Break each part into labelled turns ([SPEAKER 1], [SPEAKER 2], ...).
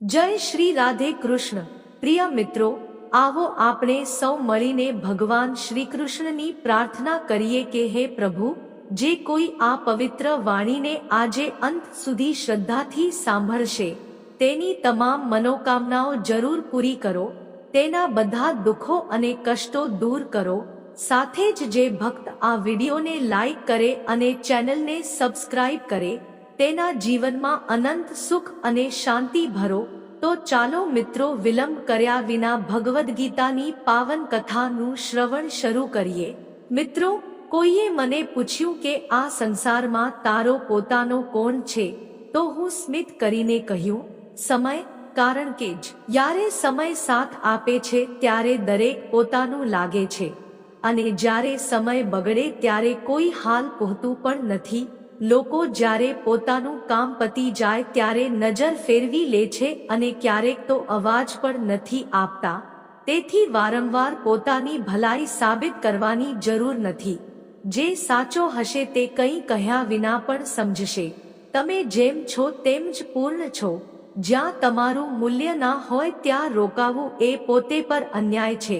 [SPEAKER 1] જય શ્રી રાધે કૃષ્ણ. પ્રિય મિત્રો, આવો આપણે સૌ મળીને ભગવાન શ્રી કૃષ્ણની પ્રાર્થના કરીએ કે હે પ્રભુ, જે કોઈ આ પવિત્ર વાણીને આજે અંત સુધી શ્રદ્ધાથી સાંભળશે, તેની તમામ મનોકામનાઓ જરૂર પૂરી કરો, તેના બધા દુઃખો અને કષ્ટો દૂર કરો, સાથે જ જે ભક્ત આ વિડીયોને લાઈક કરે અને ચેનલને સબસ્ક્રાઇબ કરે તેના જીવનમાં અનંત સુખ અને શાંતિ ભરો, તો ચાલો મિત્રો વિલંબ કર્યા વિના ભગવદ્ ગીતાની પાવન કથાનું શ્રવણ શરૂ કરીએ. મિત્રો, કોઈએ મને પૂછ્યું કે આ સંસારમાં તારો પોતાનો કોણ છે, તો હું સ્મિત કરીને કહ્યું, સમય, કારણ કે જ યારે સમય સાથ આપે છે ત્યારે દરેક પોતાનું લાગે છે. અને જ્યારે સમય બગડે ત્યારે કોઈ હાલ પહોતું પણ નથી. લોકો જ્યારે પોતાનું કામ પતી જાય ત્યારે નજર ફેરવી લે છે અને ક્યારેક તો અવાજ પણ નથી આપતા. તેથી વારંવાર પોતાની ભલાઈ સાબિત કરવાની જરૂર નથી. જે સાચો હશે તે કંઈ કહ્યા વિના પણ સમજશે. તમે જેમ છો તેમ જ પૂર્ણ છો. જ્યાં તમારું મૂલ્ય ના હોય ત્યાં રોકાવું એ પોતે પર અન્યાય છે.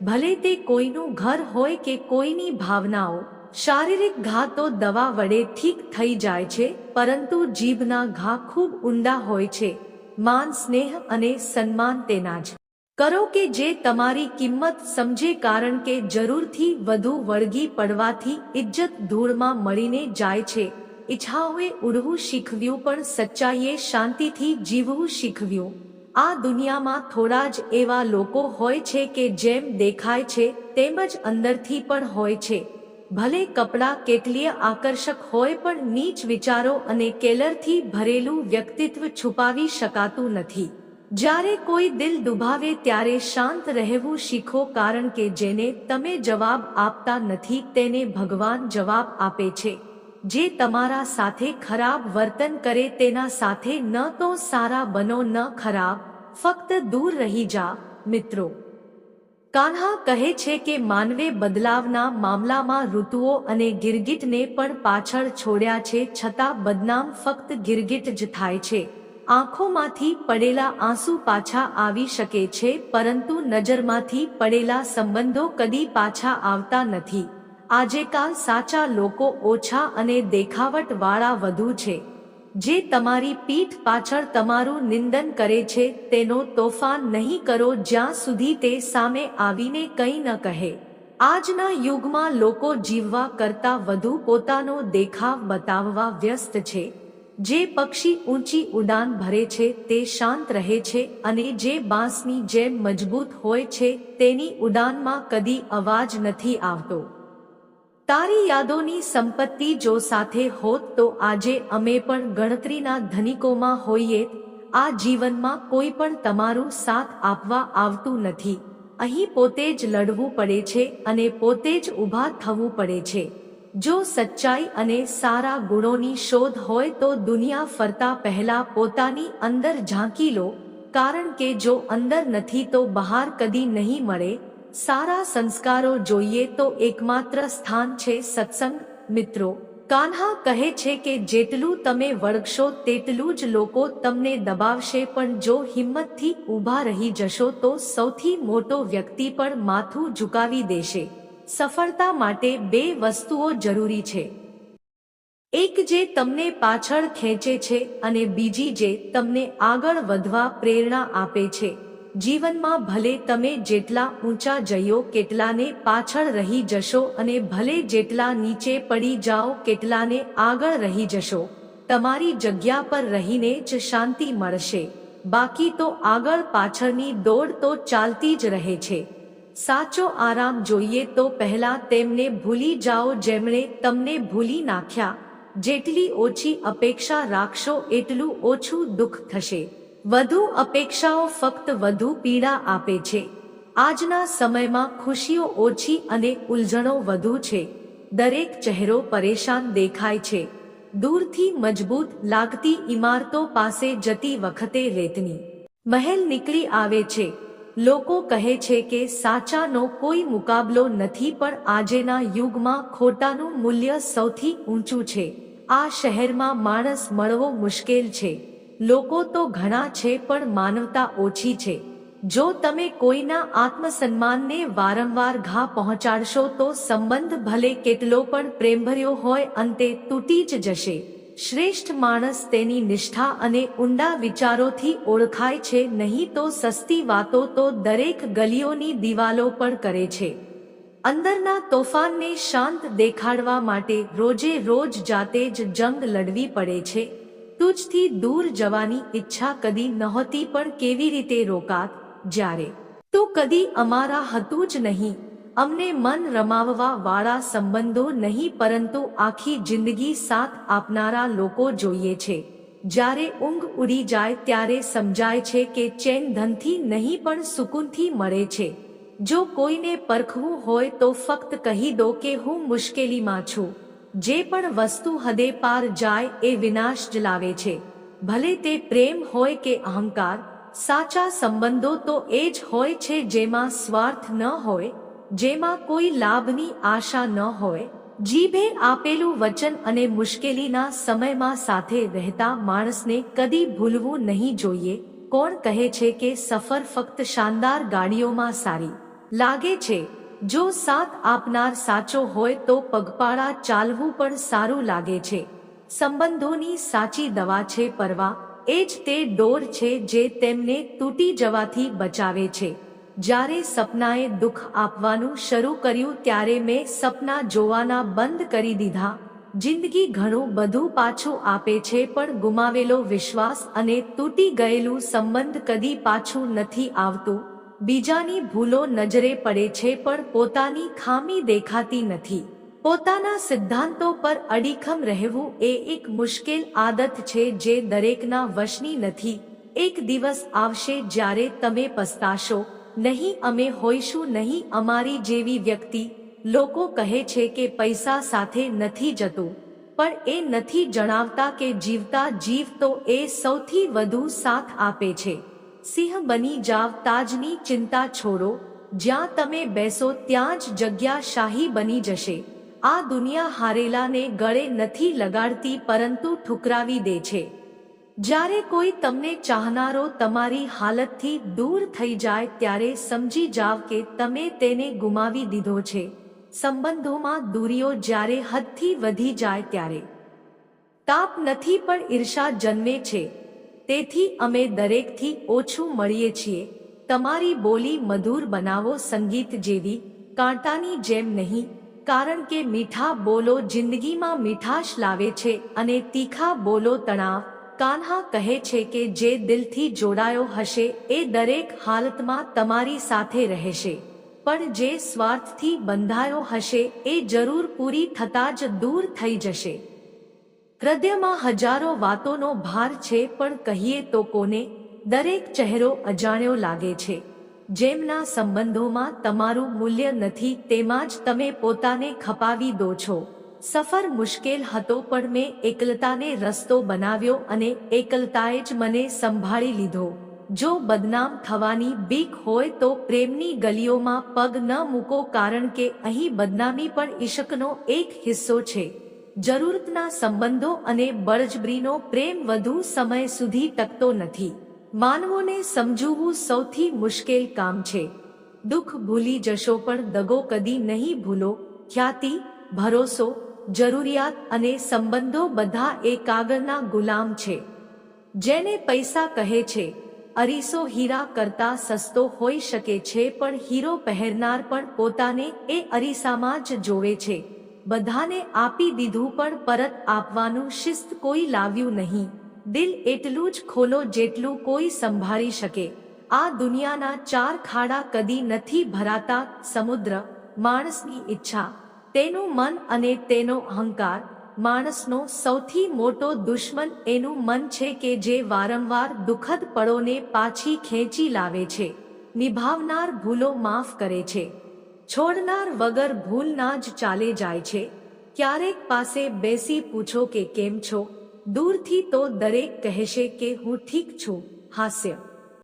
[SPEAKER 1] ભલે તે કોઈનું ઘર હોય કે કોઈની ભાવનાઓ શારીરિક ઘા તો દવા વડે ઠીક થઈ જાય છે, પરંતુ જીભના ઘા ખૂબ ઊંડા હોય છે. માન, સ્નેહ અને સન્માન તેના જ. કરો કે જે તમારી કિંમત સમજે કારણ કે જરૂરથી વધુ વળગી પડવાથી ઇજ્જત ધૂળમાં મળીને જાય છે. ઈચ્છાઓએ ઉડવું શીખવ્યું પણ સચ્ચાઈએ શાંતિથી જીવવું શીખવ્યું. આ દુનિયામાં થોડા જ એવા લોકો હોય છે કે જેમ દેખાય છે, તેમ જ અંદરથી પણ હોય છે. ભલે કપડાં કેટલીય આકર્ષક હોય પણ નીચ વિચારો અને કેલરથી ભરેલું વ્યક્તિત્વ છુપાવી શકાતું નથી. જ્યારે કોઈ દિલ દુભાવે ત્યારે શાંત રહેવું શીખો કારણ કે જેને તમે જવાબ આપતા નથી તેને ભગવાન જવાબ આપે છે. જે તમારા સાથે ખરાબ વર્તન કરે તેના સાથે ન તો સારા બનો ન ખરાબ, ફક્ત દૂર રહી જા, મિત્રો. કાન્હા કહે છે કે માનવે બદલાવના મામલામાં ઋતુઓ અને ગિરગિટને પણ પાછળ છોડ્યા છે છતાં બદનામ ફક્ત ગિરગિટ જ થાય છે. આંખોમાંથી પડેલા આંસુ પાછા આવી શકે છે, પરંતુ નજરમાંથી પડેલા સંબંધો કદી પાછા આવતા નથી. આજેકાલ સાચા લોકો ઓછા અને દેખાવટ વાળા વધુ છે. જે તમારી પીઠ પાછળ તમારું નિંદન કરે છે, તેનો તોફાન નહીં કરો જ્યાં સુધી તે સામે આવીને કંઈ ન કહે. આજના યુગમાં લોકો જીવવા કરતા વધુ પોતાનો દેખાવ બતાવવા વ્યસ્ત છે. જે પક્ષી ઊંચી ઉડાન ભરે છે, તે શાંત રહે છે અને જે બાંસની જેમ મજબૂત હોય છે, તેની ઉડાનમાં કદી અવાજ નથી આવતો. તારી યાદોની સંપત્તિ જો સાથે હોત તો આજે અમે પણ ગણતરીના ધનિકોમાં હોઈએ, આ જીવનમાં કોઈ પણ તમારું સાથ આપવા આવતું નથી. અહીં પોતે જ લડવું પડે છે અને પોતે જ ઊભા થવું પડે છે. જો સચ્ચાઈ અને સારા ગુણોની શોધ હોય તો દુનિયા ફરતા પહેલા પોતાની અંદર ઝાંકી લો, કારણ કે જો અંદર નથી તો બહાર કદી નહીં મળે સારા સંસ્કારો જોઈએ તો એકમાત્ર સ્થાન છે સત્સંગ. મિત્રો, કાન્હા કહે છે કે જેટલું તમે વળગશો તેટલું જ લોકો તમને દબાવશે, પણ જો હિંમતથી ઊભા રહી જશો તો સૌથી મોટો વ્યક્તિ પણ માથું ઝુકાવી દેશે. સફળતા માટે બે વસ્તુઓ જરૂરી છે. એક જે તમને પાછળ ખેંચે છે અને બીજી જે તમને આગળ વધવા પ્રેરણા આપે છે. જીવનમાં ભલે તમે જેટલા ઊંચા જયો કેટલાને પાછળ રહી જશો અને ભલે જેટલા નીચે પડી જાઓ, કેટલાને આગળ રહી જશો. તમારી જગ્યા પર રહીને જ શાંતિ મળશે. બાકી તો આગળ પાછળની દોડ તો ચાલતી જ રહે છે. સાચો આરામ જોઈએ તો પહેલા તેમને ભૂલી જાઓ જેમણે તમને ભૂલી નાખ્યા. જેટલી ઓછી અપેક્ષા રાખશો, એટલું ઓછું દુઃખ થશે. વધુ અપેક્ષાઓ ફક્ત વધુ પીડા આપે છે. આજના સમયમાં ખુશીઓ ઓછી અને ઉલઝણો વધુ છે. દરેક ચહેરો પરેશાન દેખાય છે. દૂરથી મજબૂત લાગતી ઇમારતો પાસે જતી વખતે રેતની મહેલ નીકળી આવે છે. લોકો કહે છે કે સાચાનો કોઈ મુકાબલો નથી પણ આજેના યુગમાં ખોટાનું મૂલ્ય સૌથી ઊંચું છે. આ શહેરમાં માણસ મળવો મુશ્કેલ છે. લોકો તો ઘણા છે પણ માનવતા ઓછી છે. જો તમે કોઈના આત્મસન્માનને વારંવાર ઘા પહોંચાડશો તો સંબંધ ભલે કેટલો પણ પ્રેમભર્યો હોય અંતે તૂટી જ જશે. શ્રેષ્ઠ માણસ તેની નિષ્ઠા અને ઊંડા વિચારોથી ઓળખાય છે, નહીં તો સસ્તી વાતો તો દરેક ગલીઓની દિવાલો પણ કરે છે. અંદરના તોફાનને શાંત દેખાડવા માટે રોજે રોજ જાતે જ જંગ લડવી પડે છે. તુજથી દૂર જવાની ઈચ્છા કદી નહોતી પણ કેવી રીતે રોકાત? જ્યારે તું કદી અમારા હતું જ નહીં. અમને મન રમાવવા વાળા સંબંધો નહીં પરંતુ આખી જિંદગી સાથ આપનારા લોકો જોઈએ છે. જ્યારે ઊંઘ ઉડી જાય ત્યારે સમજાય છે કે ચેન ધનથી નહીં પણ સુકૂનથી મળે છે. જો કોઈને પરખવું હોય તો ફક્ત કહી દો કે હું મુશ્કેલીમાં છું. જે પણ વસ્તુ હદે પાર જાય એ વિનાશ જ લાવે છે. ભલે તે પ્રેમ હોય કે અહંકાર, સાચા સંબંધો તો એ જ હોય છે જેમાં સ્વાર્થ ન હોય, જેમાં કોઈ લાભની આશા ન હોય. જીભે આપેલું વચન અને મુશ્કેલીના સમયમાં સાથે રહેતા માણસને કદી ભૂલવું નહીં જોઈએ. કોણ કહે છે કે સફર ફક્ત શાનદાર ગાડીઓમાં સારી? લાગે છે જો સાથ આપનાર સાચો હોય તો પગપાળા ચાલવું પણ સારું લાગે છે. સંબંધોની સાચી દવા છે પરવા, એ જ તે ડોર છે જે તેમને તૂટી જવાથી બચાવે છે. જ્યારે સપનાએ દુઃખ આપવાનું શરૂ કર્યું ત્યારે મેં સપના જોવાના બંધ કરી દીધા. જિંદગી ઘણું બધું પાછું આપે છે પણ ગુમાવેલો વિશ્વાસ અને તૂટી ગયેલું સંબંધ કદી પાછું નથી આવતું. બીજાની ભૂલો નજરે પડે છે પણ પોતાની ખામી દેખાતી નથી. પોતાના સિદ્ધાંતો પર અડીખમ રહેવું એ એક મુશ્કેલ આદત છે જે દરેકના વશની નથી. એક દિવસ આવશે જ્યારે તમે પસ્તાશો, નહીં, અમે હોઈશું નહીં, અમારી જેવી વ્યક્તિ. લોકો કહે છે કે પૈસા સાથે નથી જતું. પણ એ નથી જણાવતા કે જીવતા જીવ તો એ સૌથી વધુ સાથ આપે છે. સિંહ બની જાવ તાજની ચિંતા છોડો. જ્યાં તમે બેસો ત્યાં જ જગ્યા શાહી બની જશે. આ દુનિયા હારેલાને ગળે નથી લગાડતી પરંતુ ઠુકરાવી દે છે. જ્યારે કોઈ તમને ચાહનારો તમારી હાલતથી દૂર થઈ જાય ત્યારે સમજી જાવ કે તમે તેને ગુમાવી દીધો છે. સંબંધોમાં દૂરીઓ જ્યારે હદથી વધી જાય ત્યારે. તાપ નથી પણ ઈર્ષા જન્મે છે. તેથી અમે દરેકથી ઓછું મળીએ છીએ. તમારી બોલી મધુર બનાવો સંગીત જેવી, કાંટાની જેમ નહીં, કારણ કે મીઠા બોલો જિંદગીમાં મીઠાશ લાવે છે અને તીખા બોલો તણાવ, કાન્હા કહે છે કે જે દિલથી જોડાયો હશે એ દરેક હાલતમાં તમારી સાથે રહેશે. પણ જે સ્વાર્થથી બંધાયો હશે એ જરૂર પૂરી થતાં જ દૂર થઈ જશે. હૃદયમાં હજારો વાતોનો ભાર છે, પણ કહીએ તો કોને? દરેક ચહેરો અજાણ્યો લાગે છે. જેમના સંબંધોમાં તમારું મૂલ્ય નથી, તેમાં જ તમે પોતાને ખપાવી દો છો. સફર મુશ્કેલ હતો, પણ મેં એકલતાને રસ્તો બનાવ્યો અને એકલતાએ જ મને સંભાળી લીધો. જો બદનામ થવાની બીક હોય તો પ્રેમની ગલીઓમાં પગ ન મૂકો, કારણ કે અહીં બદનામી પણ ઈશકનો એક હિસ્સો છે. જરૂરતના સંબંધો અને બળજબરીનો પ્રેમ વધુ સમય સુધી ટકતો નથી. માનવોને સમજવું સૌથી મુશ્કેલ કામ છે. દુઃખ ભૂલી જશો પણ દગો કદી નહીં ભૂલો. ખ્યાતિ, ભરોસો, જરૂરિયાત અને સંબંધો બધા એ કાગળના ગુલામ છે. જેને પૈસા કહે છે, અરીસો હીરા કરતા સસ્તો હોઈ શકે છે પણ હીરો પહેરનાર પણ પોતાને એ અરીસામાં જ જોવે છે. બધાને આપી દીધું પણ પરત આપવાનું શિસ્ત કોઈ લાવ્યું નહીં. દિલ એટલું જ ખોલો જેટલું કોઈ સંભાળી શકે. આ દુનિયાના ચાર ખાડા કદી નથી ભરાતા સમુદ્ર, માણસની ઈચ્છા, તેનું મન અને તેનો અહંકાર. માણસનો સૌથી મોટો દુશ્મન એનું મન છે કે જે વારંવાર દુઃખદ પળોને પાછી ખેંચી લાવે છે, નિભાવનાર ભૂલો માફ કરે છે. છોડનાર વગર ભૂલના જ ચાલે જાય છે. ક્યારેક પાસે બેસી પૂછો કે કેમ છો? દૂરથી તો દરેક કહેશે કે હું ઠીક છું. હાસ્ય.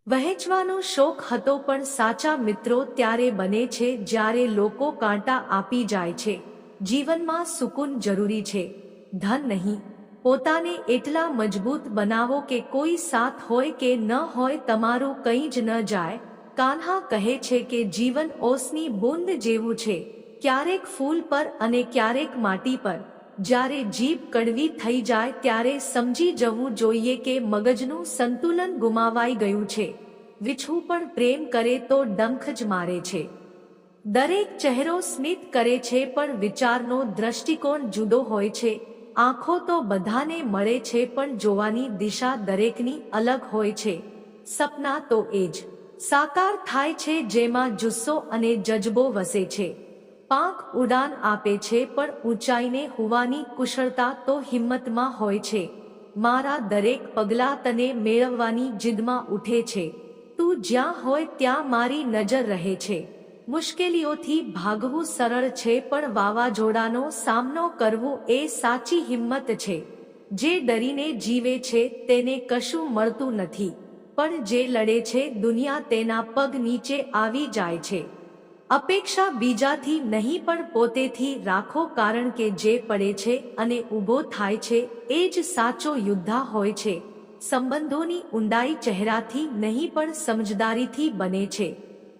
[SPEAKER 1] વહેંચવાનો શોખ હતો પણ સાચા મિત્રો ત્યારે બને છે જ્યારે લોકો કાંટા આપી જાય છે. જીવનમાં સુકૂન જરૂરી છે. ધન નહીં. પોતાને એટલા મજબૂત બનાવો કે કોઈ સાથ હોય કે ન હોય તમારું કંઈ જ ન જાય. કાન્હા કહે છે કે જીવન ઓસની બુંદ જેવું છે, ક્યારેક ફૂલ પર અને ક્યારેક માટી પર. જ્યારે જીભ કડવી થઈ જાય ત્યારે સમજી જવું જોઈએ કે મગજનું સંતુલન ગુમાવાઈ ગયું છે. વિછું પણ પ્રેમ કરે તો ડંખ જ મારે છે. દરેક ચહેરો સ્મિત કરે છે પણ વિચારનો દ્રષ્ટિકોણ જુદો હોય છે. આંખો તો બધાને મળે છે પણ જોવાની દિશા દરેકની અલગ હોય છે. સપના તો એ જ. સાકાર થાય છે જેમાં જુસ્સો અને જજબો વસે છે. પાંખ ઉડાન આપે છે પણ ઊંચાઈને હોવાની કુશળતા તો હિંમતમાં હોય છે. મારા દરેક પગલાં તને મેળવવાની જીદમાં ઉઠે છે. તું જ્યાં હોય ત્યાં મારી નજર રહે છે. મુશ્કેલીઓથી ભાગવું સરળ છે પણ વાવાઝોડાનો સામનો કરવો એ સાચી હિંમત છે. જે ડરીને જીવે છે તેને કશું મળતું નથી. પણ જે લડે છે, દુનિયા તેના પગ નીચે આવી જાય છે. અપેક્ષા બીજાથી નહીં પણ પોતેથી રાખો કારણ કે જે પડે છે અને ઊભો થાય છે, એ જ સાચો યુદ્ધા હોય છે. સંબંધોની ઊંડાઈ ચહેરાથી નહીં પણ સમજદારીથી બને છે.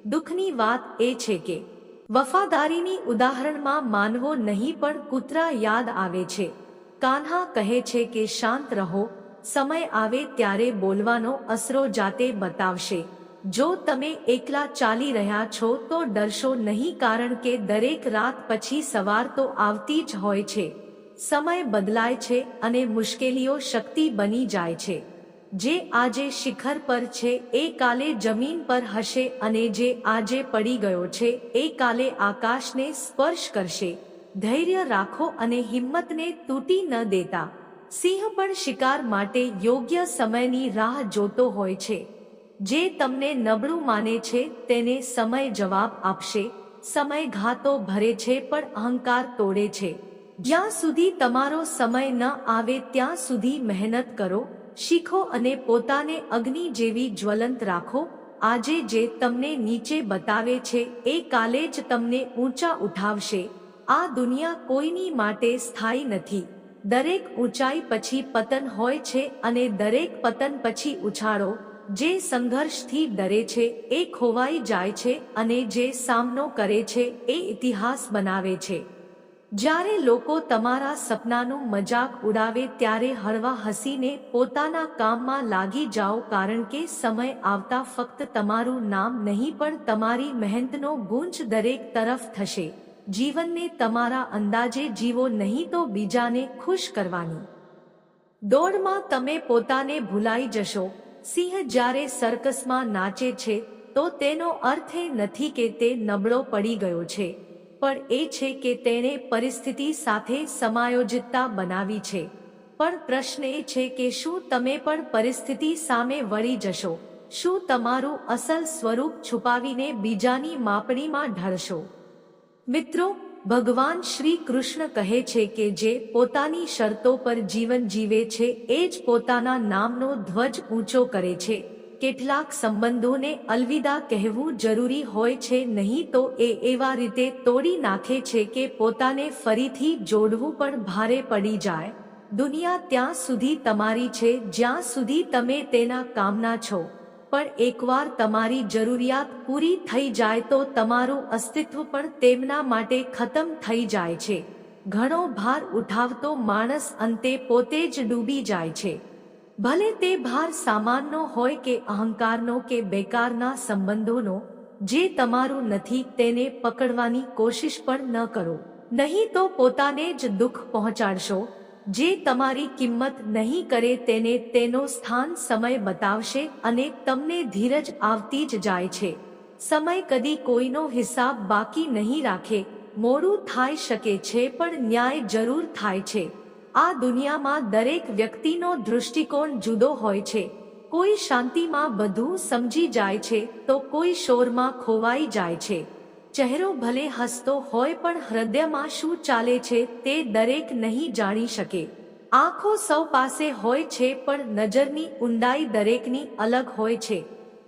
[SPEAKER 1] દુઃખની વાત એ છે કે, વફાદારીની ઉદાહરણમાં માનવો નહીં પણ કૂતરા યાદ આવે છે. કાન્હા કહે છે કે શાંત રહો સમય આવે ત્યારે બોલવાનો અસરો જાતે બતાવશે. જો તમે એકલા ચાલી રહ્યા છો તો ડરશો નહીં કારણ કે દરેક રાત પછી સવાર તો આવતી જ હોય છે. સમય બદલાય છે અને મુશ્કેલીઓ શક્તિ બની જાય છે. જે આજે શિખર પર છે એ કાલે જમીન પર હશે અને જે આજે પડી ગયો છે એ કાલે આકાશને સ્પર્શ કરશે. ધૈર્ય રાખો અને હિંમતને તૂટી ન દેતા. સિંહ પણ શિકાર માટે યોગ્ય સમયની રાહ જોતો હોય છે. જે તમને નબળું માને છે, તેને સમય જવાબ આપશે. સમય ઘાતો ભરે છે, પણ અહંકાર તોડે છે. જ્યાં સુધી તમારો સમય ન આવે, ત્યાં સુધી મહેનત કરો. શીખો અને પોતાને અગ્નિ જેવી જ્વલંત રાખો. આજે જે તમને નીચે બતાવે છે, એ કાલે જ તમને ઊંચા ઉઠાવશે. આ દુનિયા કોઈની માટે સ્થાયી નથી. દરેક ઊંચાઈ પછી પતન હોય છે અને દરેક પતન પછી ઉછાળો, જે સંઘર્ષથી ડરે છે, એ ખોવાઈ જાય છે અને જે સામનો કરે છે, એ ઇતિહાસ બનાવે છે. જ્યારે લોકો તમારા સપનાનું મજાક ઉડાવે ત્યારે હળવા હસીને પોતાના કામમાં લાગી જાઓ કારણ કે સમય આવતા ફક્ત તમારું નામ નહીં પણ તમારી મહેનતનો ગુંજ દરેક તરફ થશે. જીવનને તમારા અંદાજે જીવો નહીં તો બીજાને ખુશ કરવાની. દોડમાં તમે પોતાને ભૂલાઈ જશો. સિંહ જ્યારે સર્કસમાં નાચે છે, તો તેનો અર્થ એ નથી કે તે નબળો પડી ગયો છે, પણ એ છે કે તેણે પરિસ્થિતિ સાથે સમાયોજિતતા બનાવી છે. પણ પ્રશ્ન એ છે કે શું તમે પણ પરિસ્થિતિ સામે વળી જશો? શું તમારું અસલ સ્વરૂપ છુપાવીને બીજાની માપણીમાં ઢળશો? મિત્રો, ભગવાન શ્રી કૃષ્ણ કહે છે કે જે પોતાની શરતો પર જીવન જીવે છે, એ જ પોતાના નામનો ધ્વજ ઊંચો કરે છે. કેટલાક સંબંધોને અલવિદા કહેવું જરૂરી હોય છે, નહીં તો એ એવા રીતે તોડી નાખે છે કે પોતાને ફરીથી જોડવું પણ ભારે પડી જાય. દુનિયા ત્યાં સુધી તમારી છે, જ્યાં સુધી તમે તેના કામના છો. પણ એકવાર તમારી જરૂરિયાત પૂરી થઈ જાય તો તમારું અસ્તિત્વ પણ તેમના માટે ખતમ થઈ જાય છે. ઘણો ભાર ઉઠાવતો માણસ અંતે પોતે જ ડૂબી જાય છે. ભલે તે ભાર સામાનનો હોય કે અહંકારનો કે બેકારના સંબંધોનો, જે તમારું નથી તેને પકડવાની કોશિશ પણ ન કરો. નહીં તો પોતાને જ દુઃખ પહોંચાડશો. જે તમારી કિંમત નહીં કરે તેને તેનો સ્થાન સમય બતાવશે અને તમને ધીરજ આવતી જ જાય છે. સમય કદી કોઈનો હિસાબ બાકી નહીં રાખે. મોડું થાય શકે છે પણ ન્યાય જરૂર થાય છે. આ દુનિયામાં દરેક વ્યક્તિનો દૃષ્ટિકોણ જુદો હોય છે. કોઈ શાંતિમાં બધું સમજી જાય છે તો કોઈ શોરમાં ખોવાઈ જાય છે. ચહેરો ભલે હસતો હોય પણ હૃદયમાં શું ચાલે છે તે દરેક નહીં જાણી શકે. આંખો સૌ પાસે હોય છે પણ નજરની ઊંડાઈ દરેકની અલગ હોય છે.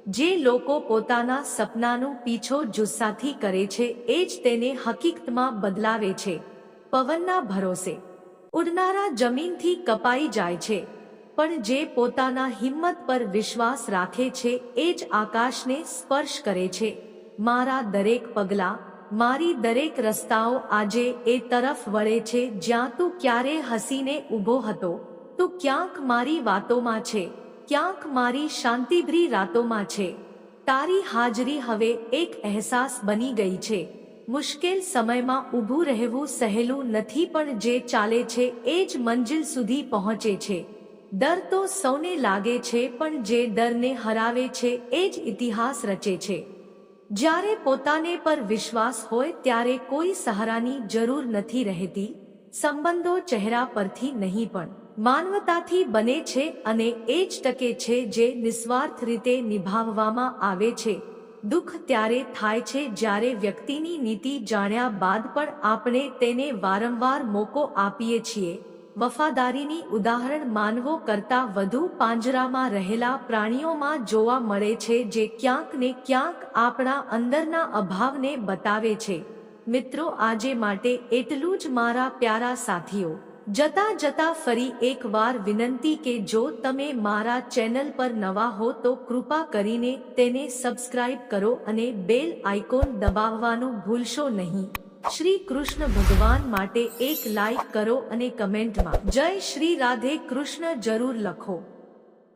[SPEAKER 1] જે લોકો પોતાના સપનાનું પીછો જુસ્સાથી કરે છે એ જ તેને હકીકતમાં બદલાવે છે. પવનના ભરોસે. ઉડનારા જમીનથી કપાઈ જાય છે. પણ જે પોતાના હિંમત પર વિશ્વાસ રાખે છે એ જ આકાશને સ્પર્શ કરે છે. મારા દરેક પગલાં, મારી દરેક રસ્તાઓ આજે એ તરફ વળે છે, જ્યાં તું ક્યારે હસીને ઊભો હતો. તું ક્યાંક મારી વાતોમાં છે, ક્યાંક મારી શાંતિભરી રાતોમાં છે. તારી હાજરી હવે એક અહેસાસ બની ગઈ છે. મુશ્કેલ સમયમાં ઊભું રહેવું સહેલું નથી, પણ જે ચાલે છે એ જ મંજિલ સુધી પહોંચે છે. ડર તો સૌને લાગે છે, પણ જે ડરને હરાવે છે એ જ ઇતિહાસ રચે છે. જ્યારે પોતાને પર વિશ્વાસ હોય ત્યારે કોઈ સહારાની જરૂર નથી રહેતી, સંબંધો ચહેરા પરથી નહીં પણ. માનવતાથી બને છે અને એ જ ટકે છે જે નિસ્વાર્થ રીતે નિભાવવામાં આવે છે. દુઃખ ત્યારે થાય છે જ્યારે વ્યક્તિની નીતિ જાણ્યા બાદ પણ આપણે તેને વારંવાર મોકો આપીએ છીએ. વફાદારીની ઉદાહરણ માનવો કરતાં વધુ પાંજરામાં રહેલા પ્રાણીઓમાં જોવા મળે છે જે ક્યાંક ને ક્યાંક આપણા અંદરના અભાવને બતાવે છે. મિત્રો, આજે માટે એટલું જ મારા પ્યારા સાથીઓ. જતા જતા ફરી એકવાર વિનંતી કે જો તમે મારા ચેનલ પર નવા હો તો કૃપા કરીને તેને સબસ્ક્રાઇબ કરો અને બેલ આઇકોન દબાવવાનું ભૂલશો નહીં. શ્રી કૃષ્ણ ભગવાન માટે એક લાઈક કરો અને કમેન્ટમાં જય શ્રી રાધે કૃષ્ણ, જરૂર લખો.